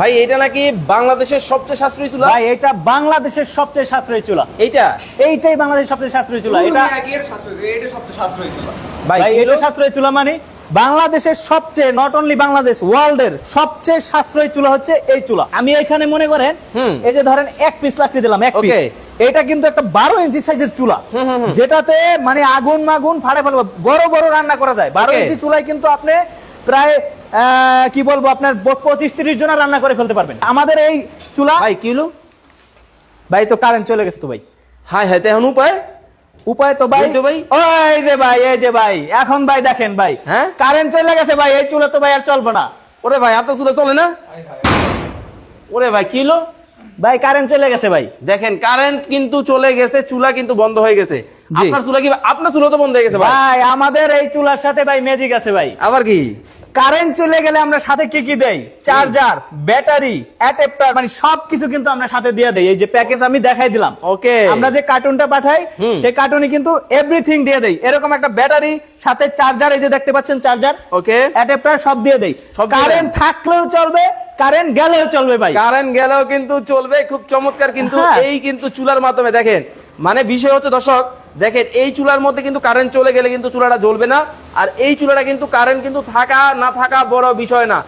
ভাই এটা নাকি বাংলাদেশের সবচেয়ে সাশ্রয়ী চুলা? ভাই এটা বাংলাদেশের সবচেয়ে সাশ্রয়ী চুলা। এইটা? এইটাই বাংলাদেশের সবচেয়ে সাশ্রয়ী চুলা। এটা ভাই ভাই এটা সাশ্রয়ী চুলা মানে বাংলাদেশের সবচেয়ে নট অনলি বাংলাদেশ ওয়ার্ল্ড এর সবচেয়ে সাশ্রয়ী চুলা হচ্ছে এই চুলা। আমি এখানে মনে করেন হুম। এই যে ধরেন এক পিস লাকড়ি দিলাম এক পিস এটা কিন্তু একটা বারো ইঞ্চি সাইজের চুলা। যেটাতে মানে আগুন মাগুন ফাড়ে ফেলব। বড় বড় রান্না করা যায়। বারো ইঞ্চি চুলায় কিন্তু আপনি প্রায় কি বলব আপনার পঁচিশ তিরিশ জনের রান্না করে ফেলতে পারবেন। আমাদের এই চুলা ভাই কিলো ভাই তো কারেন্ট চলে গেছে তো ভাই। হাই হাই তো এখন উপায়? উপায় তো ভাই বলতো ভাই? ওই যে ভাই এই যে ভাই এখন ভাই দেখেন ভাই হ্যাঁ? কারেন্ট চলে গেছে ভাই এই চুলা তো ভাই আর চলবে না। ওরে ভাই আপনার চুলা চলে না? ওরে ভাই কিলো ভাই কারেন্ট চলে গেছে ভাই। দেখেন কারেন্ট কিন্তু চলে গেছে চুলা কিন্তু বন্ধ হয়ে গেছে। আপনার চুলা কি আপনার চুলা তো বন্ধ হয়ে গেছে ভাই? আমাদের এই চুলার সাথে ভাই ম্যাজিক আছে ভাই। আবার কি? কারেন্ট চলে গেলে আমরা সাথে কি কি দেই? চার্জার ব্যাটারি অ্যাডাপ্টার মানে সবকিছু কিন্তু আমরা সাথে দিয়ে দেই। এই যে প্যাকেজ আমি দেখাই দিলাম। ওকে। আমরা যে কার্টুনটা পাঠাই সেই কার্টুনে কিন্তু এভরিথিং দিয়ে দেই। এরকম একটা ব্যাটারি সাথে চার্জার এই যে দেখতে পাচ্ছেন চার্জার। ওকে। অ্যাডাপ্টার সব দিয়ে দেই। কারেন্ট থাকলেও চলবে কারেন্ট গেলেও চলবে ভাই। কারেন্ট গেলেও কিন্তু চলবে খুব চমৎকার কিন্তু হ্যাঁ। এই কিন্তু চুলার মাধ্যমে দেখেন। মানে বিষয় হচ্ছে, দর্শক, দেখেন, এই চুলার মধ্যে কিন্তু কারেন্ট চলে গেলে কিন্তু চুলাটা জ্বলবে না, আর এই চুলাটা কিন্তু কারেন্ট কিন্তু থাকা না থাকা বড় বিষয় না।